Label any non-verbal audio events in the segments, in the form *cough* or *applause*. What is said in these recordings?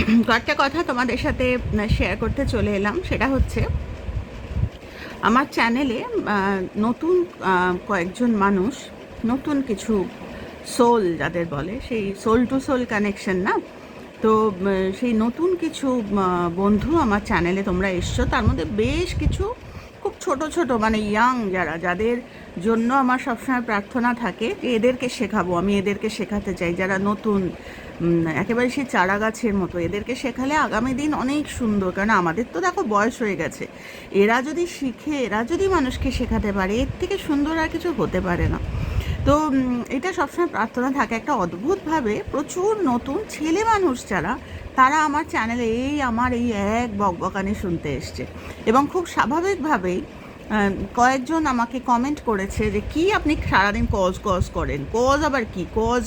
*clears throat* কয়েকটা কথা তোমাদের সাথে শেয়ার করতে চলে এলাম। সেটা হচ্ছে, আমার চ্যানেলে নতুন কয়েকজন মানুষ, নতুন কিছু সোল যাদের বলে, সেই সোল টু সোল কানেকশন না? তো সেই নতুন কিছু বন্ধু আমার চ্যানেলে তোমরা এসছো। তার মধ্যে বেশ কিছু খুব ছোট ছোট মানে ইয়াং যারা, যাদের জন্য আমার সবসময় প্রার্থনা থাকে এদেরকে শেখাবো, আমি এদেরকে শেখাতে চাই। যারা নতুন একেবারে সেই চারা গাছের মতো। এদেরকে শেখালে আগামী দিন অনেক সুন্দর। কারণ আমাদের তো দেখো বয়স হয়ে গেছে। এরা যদি শিখে, এরা যদি মানুষকে শেখাতে পারে, এর থেকে সুন্দর আর কিছু হতে পারে না। তো এটা সবসময় প্রার্থনা থাকে। একটা অদ্ভুতভাবে প্রচুর নতুন ছেলে মানুষ যারা, তারা আমার চ্যানেলে এই আমার এই এক বকবকানি শুনতে এসছে। এবং খুব স্বাভাবিকভাবেই কয়েকজন আমাকে কমেন্ট করেছে যে, কি আপনি সারাদিন কজ কজ করেন? কজ আবার কি? কজ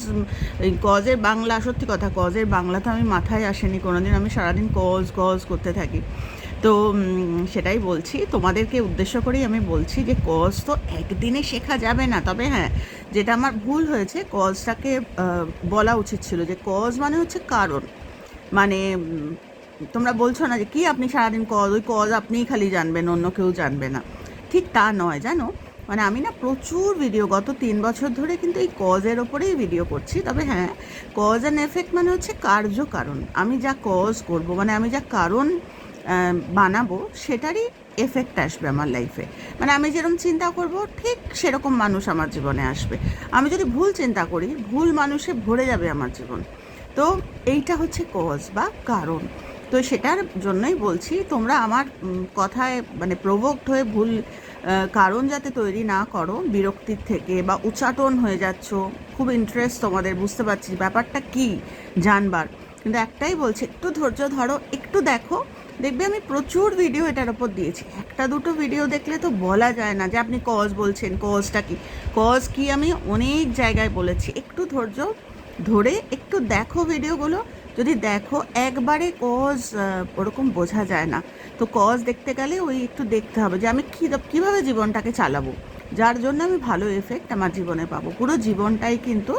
কজের বাংলা, সত্যি কথা কজের বাংলা তো আমি মাথায় আসেনি, কোনোদিন আমি সারাদিন কজ কজ করতে থাকি। তো সেটাই বলছি। তোমাদেরকে উদ্দেশ্য করেই আমি বলছি যে কজ তো একদিনে শেখা যাবে না। তবে হ্যাঁ যেটা আমার ভুল হয়েছে কজটাকে বলা উচিত ছিল যে কজ মানে হচ্ছে কারণ। মানে তোমরা বলছো না যে, কি আপনি সারাদিন কজ ওই কজ আপনিই খালি জানবেন, অন্য কেউ জানবে না। ঠিক তা নয়, জানো? মানে আমি না প্রচুর ভিডিও গত তিন বছর ধরে কিন্তু এই কজের ওপরেই ভিডিও করছি। তবে হ্যাঁ কজ অ্যান্ড এফেক্ট মানে হচ্ছে কার্য কারণ আমি যা কজ করব মানে আমি যা কারণ বানাবো, সেটারই এফেক্ট আসবে আমার লাইফে মানে আমি যেরকম চিন্তা করব, ঠিক সেরকম মানুষ আমার জীবনে আসবে। আমি যদি ভুল চিন্তা করি, ভুল মানুষে ভরে যাবে আমার জীবন। তো এইটা হচ্ছে কজ বা কারণ। তো সেটার জন্যই বলছি, তোমরা আমার কথায় মানে প্রভোক্ট হয়ে ভুল কারণ যাতে তৈরি না করো, বিরক্তির থেকে বা উচাটন হয়ে যাচ্ছ, খুব ইন্টারেস্ট তোমাদের, বুঝতে পারছি ব্যাপারটা কি জানবার। কিন্তু একটাই বলছি, একটু ধৈর্য ধরো, একটু দেখো, দেখবে আমি প্রচুর ভিডিও এটার ওপর দিয়েছি। একটা দুটো ভিডিও দেখলে তো বলা যায় না যে আপনি কজ বলছেন কজটা কি? কজ কি আমি অনেক জায়গায় বলেছি। একটু ধৈর্য ধরে, একটু দেখো ভিডিওগুলো যদি দেখো একবারে কজ ওরকম বোঝা যায় না। তো কজ দেখতে গেলে ওই একটু দেখতে হবে যে আমি কী, কীভাবে জীবনটাকে চালাবো। যার জন্য আমি ভালো এফেক্ট আমার জীবনে পাবো। পুরো জীবনটাই কিন্তু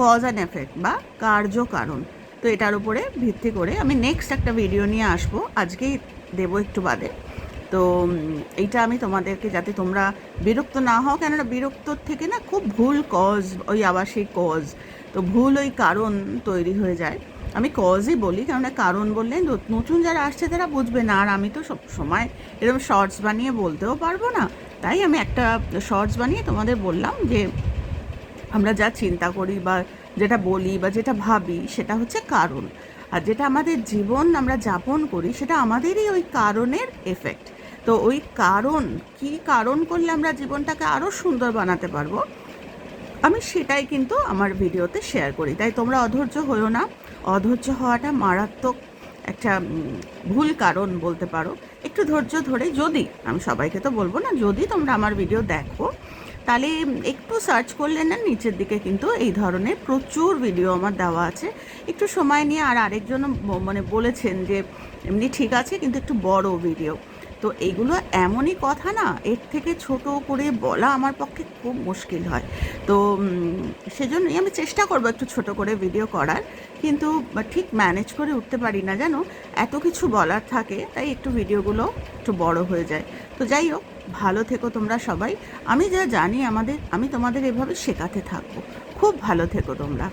কজ অ্যান্ড এফেক্ট বা কার্য কারণ তো এটার উপরে ভিত্তি করে আমি নেক্সট একটা ভিডিও নিয়ে আসব। আজকেই দেবো একটু বাদে। তো এইটা আমি তোমাদেরকে যাতে তোমরা বিরক্ত না হও, কেননা বিরক্তর থেকে না খুব ভুল কজ ওই আবার সেই কজ তো ভুল ওই কারণ তৈরি হয়ে যায়। আমি কজই বলি কেননা কারণ বললে নতুন যারা আসছে তারা বুঝবে না। আর আমি তো সব সময় এরকম শর্টস বানিয়ে বলতেও পারব না। তাই আমি একটা শর্টস বানিয়ে তোমাদের বললাম যে, আমরা যা চিন্তা করি বা যেটা বলি বা যেটা ভাবি, সেটা হচ্ছে কারণ। আর যেটা আমাদের জীবন আমরা যাপন করি, সেটা আমাদেরই ওই কারণের এফেক্ট তো ওই কারণ, কি কারণ করলে আমরা জীবনটাকে আরও সুন্দর বানাতে পারব? আমি সেটাই কিন্তু আমার ভিডিওতে শেয়ার করি। তাই তোমরা অধৈর্য হয়েও না। অধৈর্য হওয়াটা মারাত্মক একটা ভুল কারণ বলতে পারো। একটু ধৈর্য ধরে যদি, আমি সবাইকে তো বলব না, যদি তোমরা আমার ভিডিও দেখো, তাহলে একটু সার্চ করলে না, নিচের দিকে কিন্তু এই ধরনের প্রচুর ভিডিও আমার দেওয়া আছে। একটু সময় নিয়ে আর আরেকজন মানে বলেছেন যে, এমনি ঠিক আছে, কিন্তু একটু বড় ভিডিও তো এইগুলো এমনই কথা না, এর থেকে ছোট করে বলা আমার পক্ষে খুব মুশকিল হয়। তো সেজন্যই আমি চেষ্টা করব একটু ছোট করে ভিডিও করার, কিন্তু ঠিক ম্যানেজ করে উঠতে পারি না জানো? এত কিছু বলার থাকে, তাই একটু ভিডিওগুলো একটু বড় হয়ে যায়। তো যাই হোক, ভালো থেকো তোমরা সবাই। আমি যা জানি আমাদের, আমি তোমাদের এভাবে শেখাতে থাকব। খুব ভালো থেকো তোমরা।